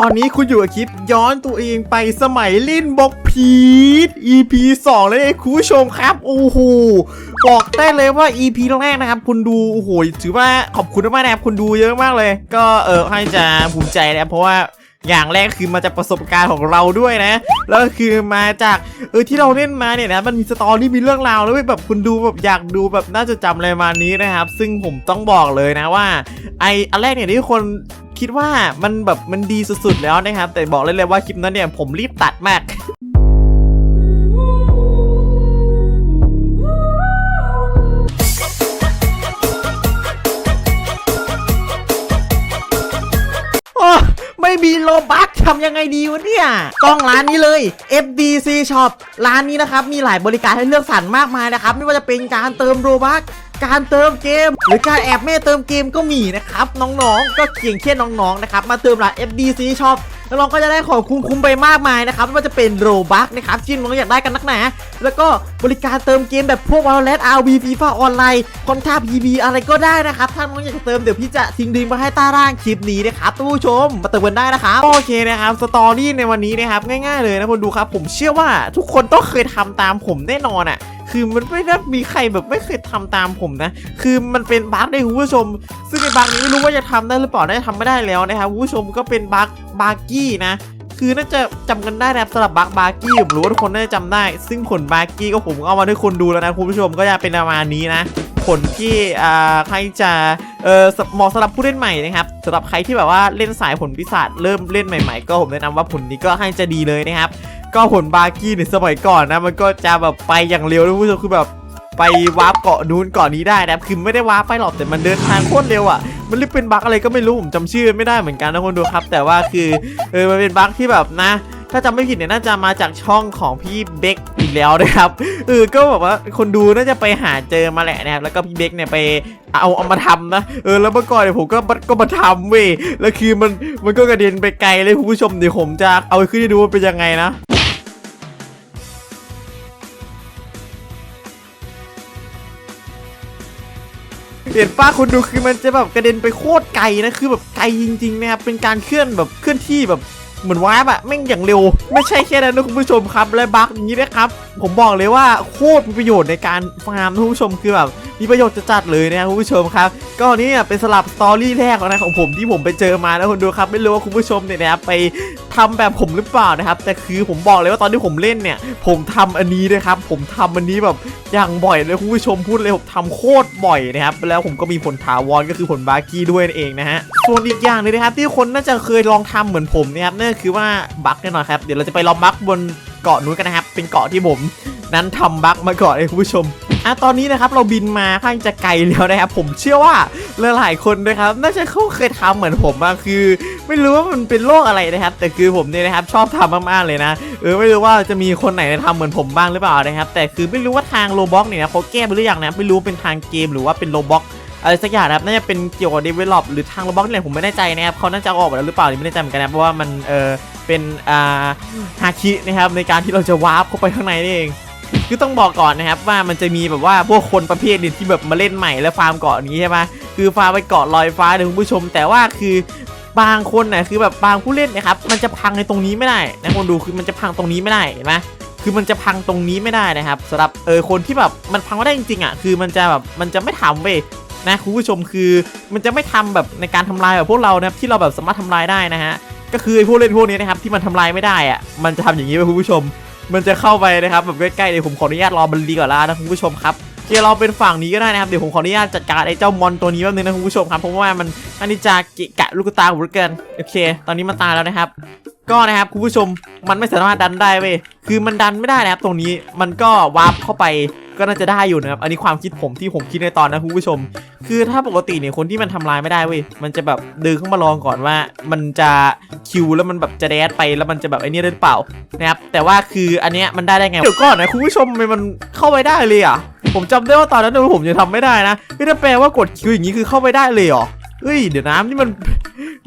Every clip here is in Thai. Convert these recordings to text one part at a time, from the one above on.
ตอนนี้คุณอยู่กับคลิปย้อนตัวเองไปสมัยเล่นบล็อกพีท EP 2 แล้วเองคุณผู้ชมครับ โอ้โห บอกได้เลยว่า EP แรกนะครับ คุณดูโอ้โหถือว่าขอบคุณมากนะครับคุณดูเยอะมากเลย ก็เออให้จะภูมิใจนะครับเพราะว่าอย่างแรกคือมาจากประสบการณ์ของเราด้วยนะ แล้วคือมาจากเออที่เราเล่นมาเนี่ยนะมันมีสตอรี่มีเรื่องราวแล้วแบบคุณดูแบบอยากดูแบบน่าจะจำอะไรมานี้นะครับ ซึ่งผมต้องบอกเลยนะว่า ไออันแรกเนี่ยที่คน คิดว่ามันแบบมันดีสุดๆแล้วนะครับ แต่บอกเลยเลยว่าคลิปนั้นเนี่ยผมรีบตัดมากโอ้ไม่มีโลบัคทำยังไงดีวะเนี่ยต้องร้านนี้เลย FDC Shop ร้านนี้นะครับ มีหลายบริการให้เลือกสรรมากมายนะครับ ไม่ว่าจะเป็นการเติมโลบัค การเติมเกม หรือการแอบแม่เติมเกมก็มีนะครับน้องๆ ก็เพียงแค่น้องๆนะครับมาเติมร้าน FDC Shop แล้วน้องก็จะได้ของคุ้มๆไปมากมายนะครับไม่ว่าจะเป็นโรบัคนะครับที่น้องอยากได้กันนักหนา แล้วก็บริการเติมเกมแบบพวก Valorant RV FIFA ออนไลน์คอนท่า PB อะไรก็ได้นะครับ ถ้าน้องอยากเติมเดี๋ยวพี่จะทิ้งลิงก์มาให้ใต้ล่างคลิปนี้นะครับท่านผู้ชมมาเติมกันได้นะครับโอเคนะครับสตอรี่ในวันนี้นะครับง่ายๆเลยนะคนดูครับผมเชื่อว่าทุกคนต้องเคยทำตามผมแน่นอนอะ คือมันไม่ได้มีใครแบบไม่เคยทำตามผมนะ คือมันเป็นบั๊กได้คุณผู้ชม ซึ่งในบั๊กนี้ไม่รู้ว่าจะทำได้หรือเปล่าน่าจะทำไม่ได้แล้วนะครับคุณผู้ชมก็เป็นบั๊กบาร์กี้นะ คือน่าจะจำกันได้นะครับสำหรับบั๊กบาร์กี้ผมรู้ว่าทุกคนน่าจะจำได้ ซึ่งผลบาร์กี้ก็ผมเอามาให้คนดูแล้วนะคุณผู้ชมก็จะเป็นประมาณนี้นะผลที่อ่าใครจะเออเหมาะสำหรับผู้เล่นใหม่นะครับสำหรับใครที่แบบว่าเล่นสายผลพิศาจเริ่มเล่นใหม่ ๆ ก็ผมแนะนำว่าผลนี้ก็ให้จะดีเลยนะครับ ก็ผลบาร์กี้ในสมัยก่อนนะ มันก็จะแบบไปอย่างเร็วนะคุณผู้ชมคือแบบไปวาร์ปเกาะนู้นเกาะนี้ได้นะครับคือไม่ได้วาร์ปไปหรอกแต่มันเดินทางโคตรเร็วอะมันเรียกเป็นบั๊กอะไรก็ไม่รู้ผมจำชื่อไม่ได้เหมือนกันนะคนดูครับ แต่ว่าคือเออมันเป็นบั๊กที่แบบนะ ถ้าจำไม่ผิดเนี่ยน่าจะมาจากช่องของพี่เบคอีก แล้วนะครับเออก็แบบว่าคนดูน่าจะไปหาเจอมาแหละนะครับแล้วก็พี่เบคเนี่ยไปเอาเอามาทำนะเออแล้วเมื่อก่อนเนี่ยผมก็ก็มาทำเว้ยแล้วคือมันมันก็กระเด็นไปไกลเลยคุณผู้ชมเดี๋ยวผมจะเอาขึ้นให้ดูว่าเป็นยังไงนะเห็นป้าคุณดูคือมันจะแบบกระเด็นไปโคตรไกลนะคือแบบไกลจริงๆนะครับเป็นการเคลื่อนแบบเคลื่อนที่แบบ เหมือนวาร์ปอะแม่งอย่างเร็ว ไม่ใช่แค่นั้นนะคุณผู้ชมครับและบั๊กอย่างนี้นะครับ ผมบอกเลยว่าโคตรมีประโยชน์ในการฟาร์มนะคุณผู้ชมคือแบบมีประโยชน์จะจัดเลยนะคุณผู้ชมครับ ก็นี่เป็นสลับสตอรี่แรกนะของผมที่ผมไปเจอมาแล้วคุณดูครับ ไม่รู้ว่าคุณผู้ชมเนี่ยนะไป ทำแบบผมหรือเปล่านะครับ แต่คือผมบอกเลยว่าตอนที่ผมเล่นเนี่ย ผมทำอันนี้นะครับ ผมทำอันนี้แบบอย่างบ่อยเลยคุณผู้ชมพูดเลยผมทำโคตรบ่อยนะครับ แล้วผมก็มีผลถาวรก็คือผลบาร์กี้ด้วยนั่นเองนะฮะส่วนอีกอย่างนึงนะครับ ที่คนน่าจะเคยลองทำเหมือนผมนะครับนั่นคือว่าบักแน่นอนครับเดี๋ยวเราจะไปลองบักบนเกาะนู้นกันนะครับ เป็นเกาะที่ผม นั้นทำบั๊กมาก่อนเลยคุณผู้ชมอะตอนนี้นะครับเราบินมาค่อนข้างจะไกลแล้วนะครับผมเชื่อว่าหลายๆคนนะครับน่าจะเขาเคยทำเหมือนผมอะคือ ไม่รู้ว่ามันเป็นโรคอะไรนะครับ แต่คือผมเนี่ยนะครับชอบทำมากๆเลยนะเออไม่รู้ว่าจะมีคนไหนทำเหมือนผมบ้างหรือเปล่านะครับ แต่คือไม่รู้ว่าทางโลบ็อกเนี่ยนะเขาแก้ไปหรือยังนะไม่รู้เป็นทางเกมหรือว่าเป็นโลบ็อกอะไรสักอย่างนะครับน่าจะเป็นเกี่ยวกับเดเวลลอปหรือทางโลบ็อกนี่แหละผมไม่แน่ใจนะครับเขาน่าจะออกมาแล้วหรือเปล่านี่ไม่แน่ใจเหมือนกันนะเพราะว่ามันเออเป็นอ่าฮาคินะครับในการที่เราจะวาร์ปเข้าไปข้างในนี่เอง คือต้องบอกก่อนนะครับว่ามันจะมีแบบว่าพวกคนประเภทนึงที่แบบมาเล่นใหม่แล้วฟาร์มเกาะนี้ใช่ไหมคือฟาร์มไปเกาะลอยฟ้าเลยคุณผู้ชม แต่ว่าคือบางคนนะคือแบบบางผู้เล่นนะครับมันจะพังในตรงนี้ไม่ได้นะคนดูคือมันจะพังตรงนี้ไม่ได้เห็นไหมคือมันจะพังตรงนี้ไม่ได้นะครับสำหรับเออคนที่แบบมันพังไม่ได้จริงๆอะคือมันจะแบบมันจะไม่ทำเว้ยนะคุณผู้ชมคือมันจะไม่ทำแบบในการทำลายแบบพวกเรานะครับที่เราแบบสามารถทำลายได้นะฮะก็คือไอ้พวกเล่นพวกนี้นะครับที่มันทำลายไม่ได้อะมันจะทำอย่างนี้ไปคุณผู้ชม มันจะเข้าไปนะครับแบบใกล้ๆเดี๋ยวผมขออนุญาตรอมันรีก่อนละนะคุณผู้ชมครับเดี๋ยวเราเป็นฝั่งนี้ก็ได้นะครับเดี๋ยวผมขออนุญาตจัดการไอ้เจ้ามอนตัวนี้แป๊บนึงนะคุณผู้ชมครับเพราะว่ามัน อันนี้จะกะกะลูกตาเหลือเกินโอเค ตอนนี้มันตายแล้วนะครับ ก็นะครับคุณผู้ชมมันไม่สามารถดันได้เว้ยคือมันดันไม่ได้นะครับ ตรงนี้มันก็วาร์ปเข้าไปก็น่าจะได้อยู่นะครับ อันนี้ความคิดผมที่ผมคิดในตอนนะคุณผู้ชม คือถ้าปกติเนี่ยคนที่มันทำลายไม่ได้เว้ย มันจะแบบดินเข้ามาลองก่อนว่า มันจะคิวแล้วมันแบบจะแดดไปแล้วมันจะแบบไอ้นี่ได้หรือเปล่านะครับ แต่ว่าคืออันเนี้ยมันได้ได้ไง เดี๋ยวก่อนนะคุณผู้ชมมันเข้าไปได้เลยอะ ผมจำได้ว่าตอนนั้นเนยผมยังทำไม่ได้นะคือถ้าแปลว่ากดคิวอย่างนี้คือเข้าไปได้เลยเหรอ เฮ้ยเดี๋ยวน้ำนี่มัน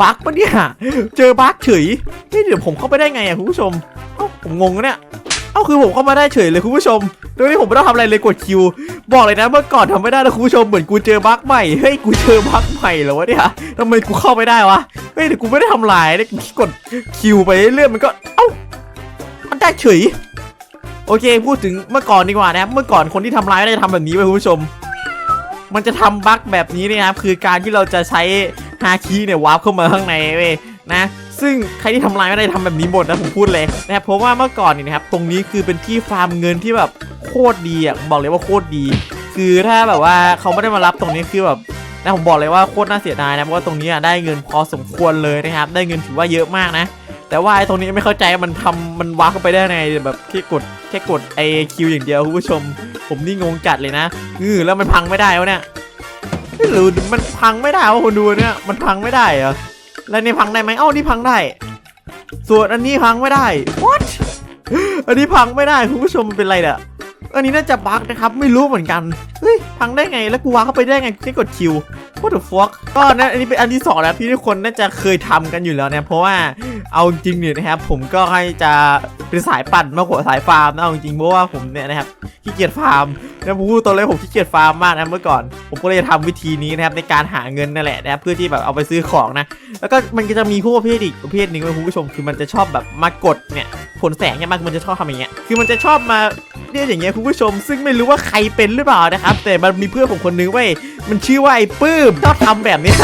บั๊กปะเนี่ย เจอบั๊กเฉยเฮ้ยเดี๋ยวผมเข้าไปได้ไงอะคุณผู้ชมเอ้าผมงงเนี่ยเอ้าคือผมเข้ามาได้เฉยเลยคุณผู้ชม โดยที่ผมไม่ต้องทำอะไรเลยกดคิว บอกเลยนะเมื่อก่อนทำไม่ได้นะคุณผู้ชมเหมือนกูเจอบั๊กใหม่ เฮ้ยกูเจอบั๊กใหม่เหรอวะเนี่ยทำไมกูเข้าไม่ได้วะ เฮ้ยแต่กูไม่ได้ทำลายเนี่ยกดคิวไปเรื่อยมันก็ เอ้า มันได้เฉย โอเคพูดถึงเมื่อก่อนดีกว่านะครับ เมื่อก่อนคนที่ทำลายไม่ได้ทำแบบนี้ไปคุณผู้ชม มันจะทำบั๊กแบบนี้นะครับคือการที่เราจะใช้ฮาคีเนี่ยวาร์ปเข้ามาข้างในเว้ยนะซึ่งใครที่ทำลายไม่ได้ทำแบบนี้หมดนะผมพูดเลยนะครับเพราะว่าเมื่อก่อนนี่นะครับตรงนี้คือเป็นที่ฟาร์มเงินที่แบบโคตรดีอะผมบอกเลยว่าโคตรดี คือถ้าแบบว่าเขาไม่ได้มารับตรงนี้คือแบบนะผมบอกเลยว่าโคตรน่าเสียดายนะเพราะว่าตรงนี้อะได้เงินพอสมควรเลยนะครับ ได้เงินถือว่าเยอะมากนะ แต่ว่าไอ้ตรงนี้ไม่เข้าใจมันทำมันวาร์ปเข้าไปได้ไงแบบแค่กดแค่กดไอคิวอย่างเดียวคุณผู้ชม ผมนี่งงจัดเลยนะเออแล้วมันพังไม่ได้วะเนี่ยไม่รู้มันพังไม่ได้วะคนดูเนี่ยมันพังไม่ได้เหรอแล้วนี่พังได้ไหมเอ้านี่พังได้ ส่วนอันนี้พังไม่ได้ what อันนี้พังไม่ได้คุณผู้ชมเป็นไรเนี่ย อันนี้น่าจะบั๊กนะครับไม่รู้เหมือนกันเฮ้ยพังได้ไงแล้วกูวางเข้าไปได้ไงแค่กดคิว what the fuck ก็นะอันนี้เป็นอันที่สองแล้วที่ทุกคนน่าจะเคยทำกันอยู่แล้วเนี่ยเพราะว่าเอาจริงเนี่ยนะครับ ผมก็ให้จะเป็นสายปั่นมากกว่าสายฟาร์มนะเอาจริงเพราะว่าผมเนี่ยนะครับขี้เกียจฟาร์มนะผมพูดตรงเลยผมขี้เกียจฟาร์มมากนะเมื่อก่อน ผมก็เลยทำวิธีนี้นะครับในการหาเงินนั่นแหละนะครับเพื่อที่แบบเอาไปซื้อของนะ แล้วก็มันก็จะมีพวกประเภทอีกประเภทหนึ่งเว้ยคุณผู้ชมคือมันจะชอบแบบมากดเนี่ยผลแสงเนี่ยมันมันจะชอบทำอย่างเงี้ยคือมันจะชอบมาเนี่ยอย่างเงี้ยคุณผู้ชม ซึ่งไม่รู้ว่าใครเป็นหรือเปล่านะครับ แต่มันมีเพื่อนผมคนนึงเว้ยมันชื่อว่าไอ้ปื้มชอบทำแบบเนี้ย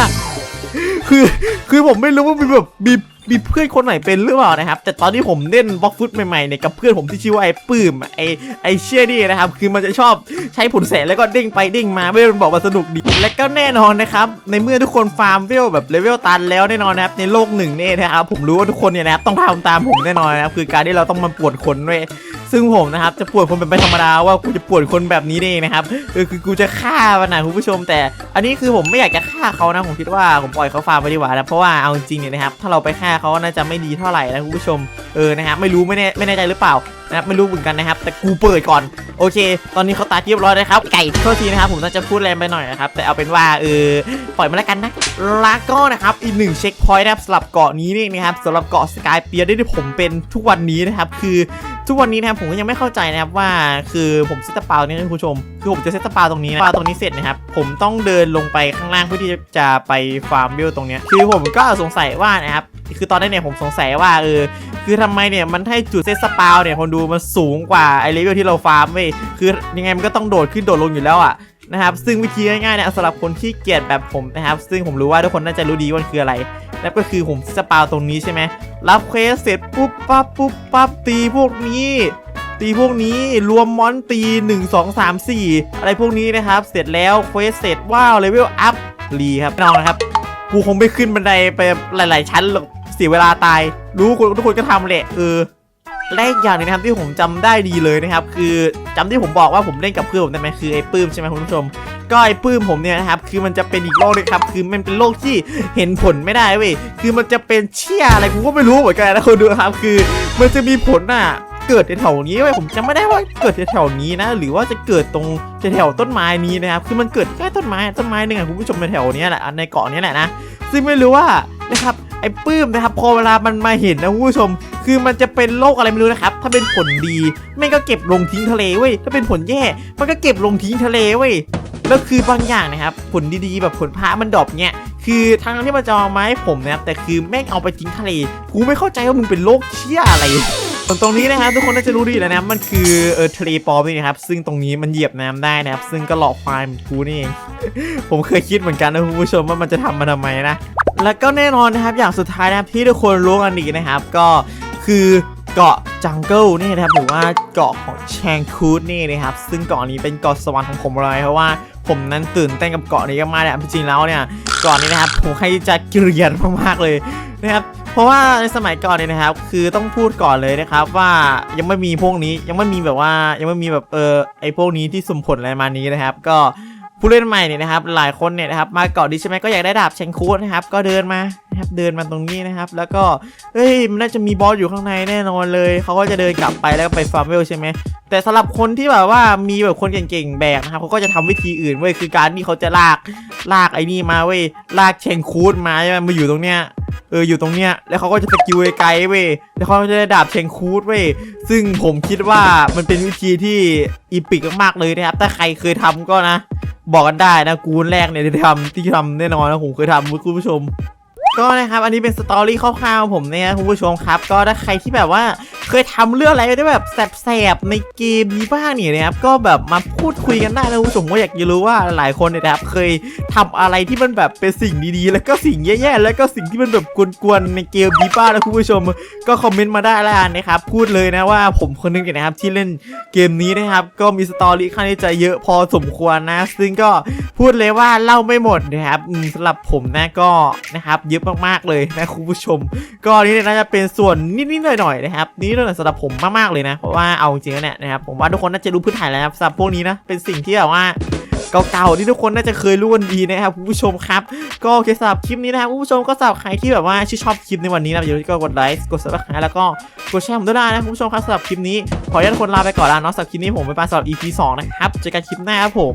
คือคือผมไม่รู้ว่ามีแบบมี มีเพื่อนคนไหนเป็นหรือเปล่านะครับ แต่ตอนที่ผมเล่นบล็อกฟุตใหม่ๆเนี่ยกับเพื่อนผมที่ชื่อว่าไอ้ปื้มไอ้ไอ้เชี่ยนี่นะครับ คือมันจะชอบใช้ผลแสแล้วก็เด้งไปเด้งมาไม่ได้บอกว่าสนุกดี และก็แน่นอนนะครับ ในเมื่อทุกคนฟาร์มเวลแบบเลเวลตันแล้วแน่นอนนะครับในโลกหนึ่งเนี่ยนะครับผมรู้ว่าทุกคนเนี่ยนะครับต้องทำตามผมแน่นอนนะครับคือการที่เราต้องมาปวดคนด้วยซึ่งผมนะครับจะปวดคนเป็นไปธรรมดาว่ากูจะปวดคนแบบนี้นี่เองนะครับคือกูจะฆ่ามันนะคุณผู้ชมแต่ อันนี้คือผมไม่อยากจะาเขานะผมคิดว่าผมปล่อยเขาฟาร์มไปดีกว่านะเพราะว่าเอาจริงๆเนี่ยนะครับถ้าเราไปฆ่าเขาน่าจะไม่ดีเท่าไหร่นะคุณผู้ชมเออนะครับไม่รู้ไม่แน่ไม่แน่ใจหรือเปล่านะครับไม่รู้เหมือนกันนะครับ แต่กูเปิดก่อนโอเค ตอนนี้เขาตาเรียบร้อยนะครับ ไก่โทษทีนะครับผมน่าจะพูดแรงไปหน่อยนะครับ แต่เอาเป็นว่าเออปล่อยมาแล้วกันนะแล้วก็นะครับอีกหนึ่งเช็คพอยต์นะครับสำหรับเกาะนี้นี่นะครับสำหรับเกาะสกายเปียร์ที่ผมเป็นทุกวันนี้นะครับคือทุกวันนี้นะครับผมก็ยังไม่เข้าใจนะครับว่าคือผมเซตเปาเนี่ยคุณผู้ชม คือผมจะเซตเปาตรงนี้นะปาตรงนี้เสร็จนะครับผมต้องเดินลงไปข้างล่างเพื่อที่จะไปฟาร์มเบลตรงเนี้ยคือผมก็สงสัยว่านะครับคือตอนนี้เนี่ยผมสงสัยว่าเออ คือทำไมเนี่ยมันให้จุดเซตสปาวเนี่ยคนดูมันสูงกว่าไอเลเวลที่เราฟาร์มเว้ยคือยังไงมันก็ต้องโดดขึ้นโดดลงอยู่แล้วอะนะครับซึ่งวิธีง่ายๆเนี่ยสำหรับคนที่เกียจแบบผมนะครับ ซึ่งผมรู้ว่าทุกคนน่าจะรู้ดีว่ามันคืออะไรนั่นก็คือผมสปาวตรงนี้ใช่ไหมรับเควสเสร็จปุ๊บปั๊บปุ๊บปั๊บตีพวกนี้ตีพวกนี้รวมมอนตี 1 2 3 4 อะไรพวกนี้นะครับ เสร็จแล้วเควสเสร็จว้าวเลเวลอัพรีครับแน่นอนนะครับ กูคงไม่ขึ้นบันไดไปหลาย ๆ ชั้นหรอก เสียเวลาตาย รู้คนทุกคนก็ทำแหละเออและอีกอย่างหนึงนะครับที่ผมจำได้ดีเลยนะครับ คือจำที่ผมบอกว่าผมเล่นกับเพื่อนผมได้ไหมคือไอ้ปื้มใช่ไหมคุณผู้ชม ก็ไอ้ปื้มผมเนี่ยนะครับ คือมันจะเป็นอีกโรคนึงครับ คือมันเป็นโรคที่เห็นผลไม่ได้เว้ยคือมันจะเป็นเชี่ยอะไรกูก็ไม่รู้เหมือนกันนะคนดูครับ คือมันจะมีผลอะเกิดแถวนี้เว้ยผมจำไม่ได้ว่าเกิดแถวนี้นะ หรือว่าจะเกิดตรงแถวต้นไม้นี้นะครับ คือมันเกิดใกล้ต้นไม้ต้นไม้หนึ่งอะคุณผู้ชมในแถวนี้แหละในเกาะนี้แหละนะซึ่งไม่รู้ว่านะครับ ไอ้ปื้มนะครับพอเวลามันมาเห็นนะคุณผู้ชม คือมันจะเป็นโรคอะไรไม่รู้นะครับ ถ้าเป็นผลดีแม่งก็เก็บลงทิ้งทะเลเว้ยถ้าเป็นผลแย่มันก็เก็บลงทิ้งทะเลเว้ยแล้วคือบางอย่างนะครับ ผลดีๆแบบผลพระมันดรอปเนี่ยคือทางที่มันจะเอามาให้ผมนะครับแต่คือแม่งเอาไปทิ้งทะเลกูไม่เข้าใจว่ามึงเป็นโรคเชี่ยอะไรส่วนตรงนี้นะครับทุกคนน่าจะรู้ดีแล้วนะมันคือเออทะเลปอมนี่นะครับซึ่งตรงนี้มันเหยียบน้ำได้นะครับ ซึ่งก็หลอกควายมือนกูนี่เองผมเคยคิดเหมือนกันนะคุณผู้ชมว่ามันจะทำมาทำไมนะ แล้วก็แน่นอนนะครับอย่างสุดท้ายนะครับที่ทุกคนรู้กันดีนะครับ ก็คือเกาะจังเกิลนี่นะครับหรือว่าเกาะของแชงคูดนี่นะครับ ซึ่งเกาะนี้เป็นเกาะสวรรค์ของผมเลยเพราะว่าผมนั้นตื่นเต้นกับเกาะนี้มากๆเลยอ่จริงแล้วเนี่ยเกาะนี้นะครับผมให้จะเกลียดมากๆเลยนะครับเพราะว่าในสมัยก่อนเนี่ยนะครับ คือต้องพูดก่อนเลยนะครับ ว่ายังไม่มีพวกนี้ยังไม่มีแบบว่ายังไม่มีแบบเออไอพวกนี้ที่สมผลอะไรมานี้นะครับ ก็ ผู้เล่นใหม่เนี่ยนะครับหลายคนเนี่ยนะครับมาเกาะดีใช่ไหมก็อยากได้ดาบเชงคูดนะครับก็เดินมานะครับเดินมาตรงนี้นะครับ แล้วก็เฮ้ยมันน่าจะมีบอสอยู่ข้างในแน่นอนเลยเขาก็จะเดินกลับไปแล้วไปฟาร์มเวลใช่ไหมแต่สำหรับคนที่แบบว่ามีแบบคนเก่งๆแบกนะครับเขาก็จะทำวิธีอื่นเว้ยคือการที่เขาจะลากลากไอ้นี่มาเว้ยลากเชงคูดมาใช่ไหมมาอยู่ตรงเนี้ยเอออยู่ตรงเนี้ยแล้วเขาก็จะสกิลไกลๆเว้ยแล้วเขาก็จะได้ดาบเชงคูดเว้ยซึ่งผมคิดว่ามันเป็นวิธีที่อีปิกมากๆเลยนะครับถ้าใครเคยทำก็นะ บอกกันได้นะกูนแรกเนี่ยที่ทำที่ทำแน่นอนนะผมเคยทำคุณผู้ชม ก็นะครับอันนี้เป็นสตอรี่คร่าวๆผมเนี่ยคุณผู้ชมครับ ก็ถ้าใครที่แบบว่าเคยทำเรื่องอะไรได้แบบแสบๆในเกมนี้บ้างเนี่ยนะครับก็แบบมาพูดคุยกันได้นะคุณผู้ชมว่าอยากจะรู้ว่าหลายคนเนี่ยนะครับเคยทำอะไรที่มันแบบเป็นสิ่งดีๆ แล้วก็สิ่งแย่ๆแล้วก็สิ่งที่มันแบบกวนๆในเกมนี้บ้างนะคุณผู้ชม ก็คอมเมนต์มาได้แล้วกันนะครับพูดเลยนะว่าผมคนหนึงเนี่ยนะครับที่เล่นเกมนี้นะครับก็มีสตอรี่ข้างที่จเยอะพอสมควรนะ ซึ่งก็ พูดเลยว่าเล่าไม่หมดนะครับสำหรับผมนะก็นะครับเยอะมากๆเลยนะคุณผู้ชม ก็นี่น่าจะเป็นส่วนนิดๆหน่อยๆนะครับนิดๆหน่อยสำหรับผมมากๆเลยนะเพราะว่าเอาจริงๆเนี่ยนะครับผมว่าทุกคนน่าจะรู้พื้นฐานแล้วนะครับสำหรับพวกนี้นะเป็นสิ่งที่แบบว่าเก่าๆที่ทุกคนน่าจะเคยรู้กันดีนะครับคุณผู้ชมครับ ก็โอเคสำหรับคลิปนี้นะครับคุณผู้ชมก็สำหรับใครที่แบบว่าชื่นชอบคลิปในวันนี้นะอย่าลืมกดไลค์กดซับสไครต์แล้วก็กดแชร์ผมด้วยนะคุณผู้ชมครับสำหรับคลิปนี้ขออนุญาตคนลาไปก่อนแล้วเนาะสำหรับคลิปนี้ผมไปปาสำหรับ EP 2 นะครับเจอกันคลิปหน้าครับผม